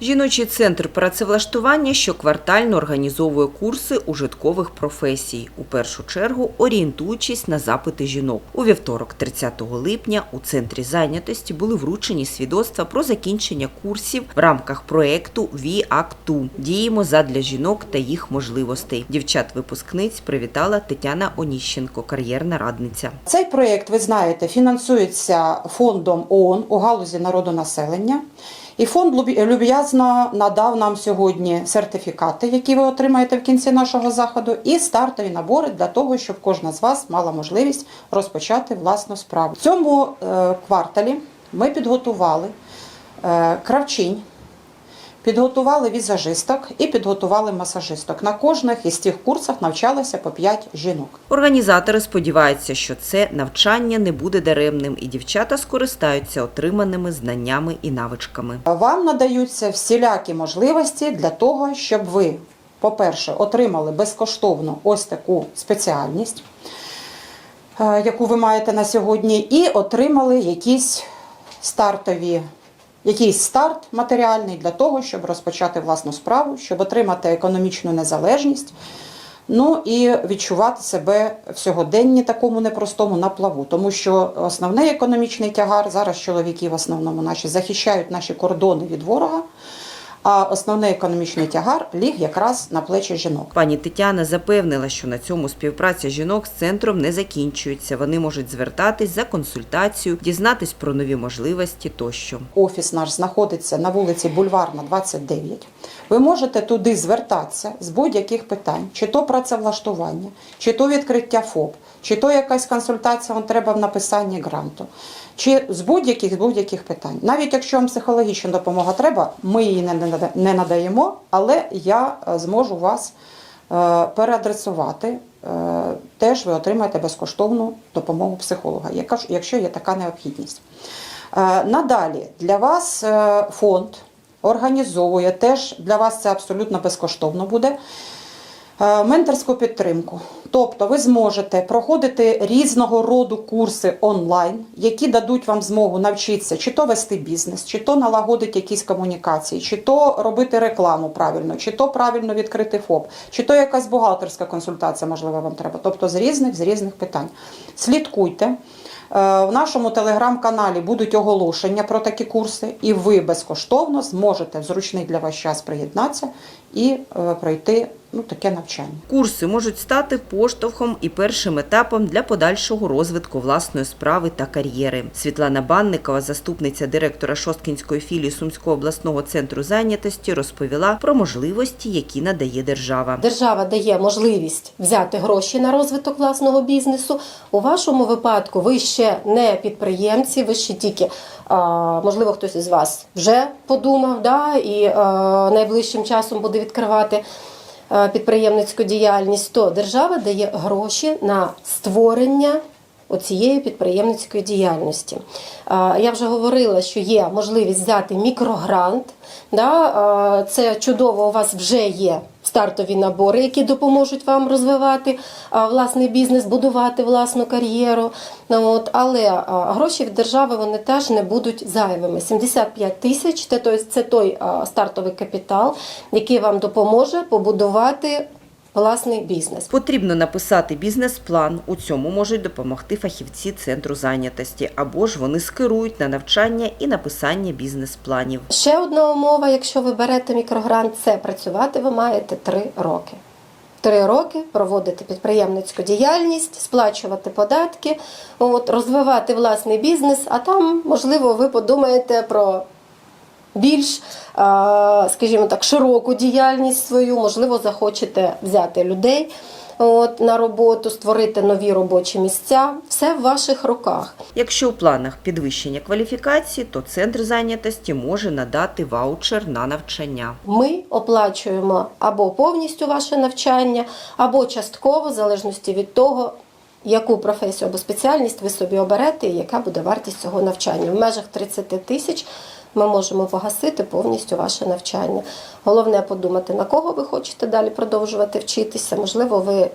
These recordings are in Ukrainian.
Жіночий центр працевлаштування щоквартально організовує курси ужиткових професій, у першу чергу орієнтуючись на запити жінок. У вівторок, 30 липня, у центрі зайнятості були вручені свідоцтва про закінчення курсів в рамках проекту «ВІАКТУ» – діємо задля жінок та їх можливостей. Дівчат-випускниць привітала Тетяна Оніщенко, кар'єрна радниця. Цей проєкт, ви знаєте, фінансується фондом ООН у галузі народонаселення. І фонд люб'язно надав нам сьогодні сертифікати, які ви отримаєте в кінці нашого заходу, і стартові набори для того, щоб кожна з вас мала можливість розпочати власну справу. В цьому е, кварталі ми підготували е, кравчинь, підготували візажисток і підготували масажисток. На кожних із цих курсах навчалося по 5 жінок. Організатори сподіваються, що це навчання не буде даремним, і дівчата скористаються отриманими знаннями і навичками. Вам надаються всілякі можливості для того, щоб ви, по-перше, отримали безкоштовно ось таку спеціальність, е, яку ви маєте на сьогодні, і отримали якісь стартові. Якийсь старт матеріальний для того, щоб розпочати власну справу, щоб отримати економічну незалежність, ну і відчувати себе в сьогоденні такому непростому на плаву. Тому що основний економічний тягар зараз чоловіки в основному наші захищають наші кордони від ворога. А основний економічний тягар ліг якраз на плечі жінок. Пані Тетяна запевнила, що на цьому співпраця жінок з центром не закінчується. Вони можуть звертатись за консультацією, дізнатись про нові можливості тощо. Офіс наш знаходиться на вулиці Бульварна, 29. Ви можете туди звертатися з будь-яких питань, чи то працевлаштування, чи то відкриття ФОП, чи то якась консультація вам треба в написанні гранту, чи з будь-яких будь-яких питань. Навіть якщо вам психологічна допомога треба, ми її не нада- не надаємо, але я е, зможу вас е, переадресувати. Е, Теж ви отримаєте безкоштовну допомогу психолога, якщо є така необхідність. Надалі для вас фонд організовує теж для вас це абсолютно безкоштовно буде. Е, Менторську підтримку. Тобто ви зможете проходити різного роду курси онлайн, які дадуть вам змогу навчитися чи то вести бізнес, чи то налагодити якісь комунікації, чи то робити рекламу правильно, чи то правильно відкрити ФОП, чи то якась бухгалтерська консультація, можливо, вам треба. Тобто з різних з різних питань. Слідкуйте. Е, В нашому телеграм-каналі будуть оголошення про такі курси, і ви безкоштовно зможете в зручний для вас час приєднатися і е, пройти ну, таке навчання. Курси можуть стати поштовхом і першим етапом для подальшого розвитку власної справи та кар'єри. Світлана Банникова, заступниця директора Шосткінської філії Сумського обласного центру зайнятості, розповіла про можливості, які надає держава. Держава дає можливість взяти гроші на розвиток власного бізнесу. У вашому випадку ви ще не підприємці, ви ще тільки а, можливо хтось із вас вже подумав, да, і а, найближчим часом буде відкривати. А, Підприємницьку діяльність, то держава дає гроші на створення оцієї підприємницької діяльності. Я вже говорила, що є можливість взяти мікрогрант. Да? Це чудово, у вас вже є стартові набори, які допоможуть вам розвивати власний бізнес, будувати власну кар'єру. Ну, от, Але гроші від держави вони теж не будуть зайвими. 75 тисяч це той, стартовий капітал, який вам допоможе побудувати власний бізнес. Потрібно написати бізнес-план. У цьому можуть допомогти фахівці центру зайнятості або ж вони скерують на навчання і написання бізнес-планів. Ще одна умова, якщо ви берете мікрогрант, це працювати ви маєте три роки. Три роки проводити підприємницьку діяльність, сплачувати податки, от, розвивати власний бізнес, а там, можливо, ви подумаєте про більш, скажімо так, широку діяльність свою, можливо, захочете взяти людей от, на роботу, створити нові робочі місця. Все в ваших руках. Якщо у планах підвищення кваліфікації, то центр зайнятості може надати ваучер на навчання. Ми оплачуємо або повністю ваше навчання, або частково, в залежності від того, яку професію або спеціальність ви собі оберете і яка буде вартість цього навчання. В межах 30 тисяч ми можемо погасити повністю ваше навчання. Головне подумати, на кого ви хочете далі продовжувати вчитися. Можливо, ви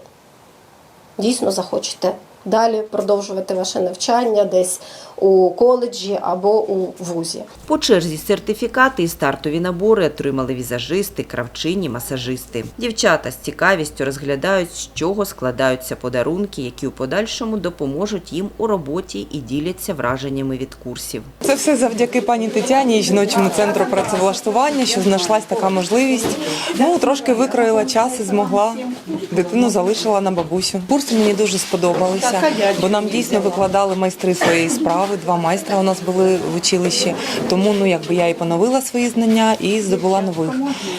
дійсно захочете далі продовжувати ваше навчання десь у коледжі або у вузі. По черзі сертифікати і стартові набори отримали візажисти, кравчині, масажисти. Дівчата з цікавістю розглядають, з чого складаються подарунки, які у подальшому допоможуть їм у роботі і діляться враженнями від курсів. Це все завдяки пані Тетяні і жіночому центру працевлаштування, що знайшлась така можливість. Ну трошки викроїла час і змогла. Дитину залишила на бабусю. Курси мені дуже сподобалися, бо нам дійсно викладали майстри своєї справи. Два майстра у нас були в училищі. Тому ну якби я і поновила свої знання і здобула нових.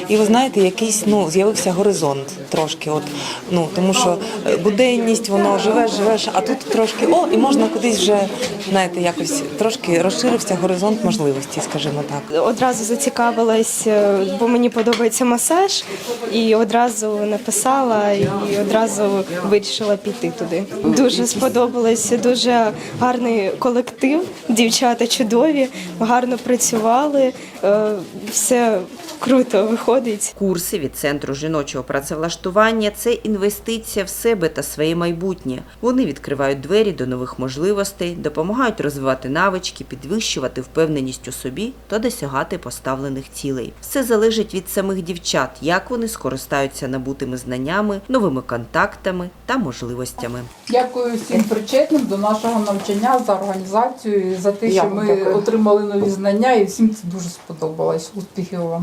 І ви знаєте, якийсь ну з'явився горизонт трошки. От ну тому що е, буденність, воно живеш, живеш, а тут трошки о, і можна кудись вже знаєте, якось трошки розширився горизонт можливостей, скажімо так. Одразу зацікавилась, е, бо мені подобається масаж, і одразу написала і одразу вирішила піти туди. Дуже сподобалось, дуже гарний колектив. Дівчата чудові, гарно працювали, е, все круто виходить. Курси від центру жіночого працевлаштування це інвестиція в себе та своє майбутнє. Вони відкривають двері до нових можливостей, допомагають розвивати навички, підвищувати впевненість у собі та досягати поставлених цілей. Все залежить від самих дівчат, як вони скористаються набутими знаннями, новими контактами та можливостями. Дякую всім причетним до нашого навчання за організацію, за те, що ми дякую. отримали нові знання, і всім це дуже сподобалось. Успіхів вам!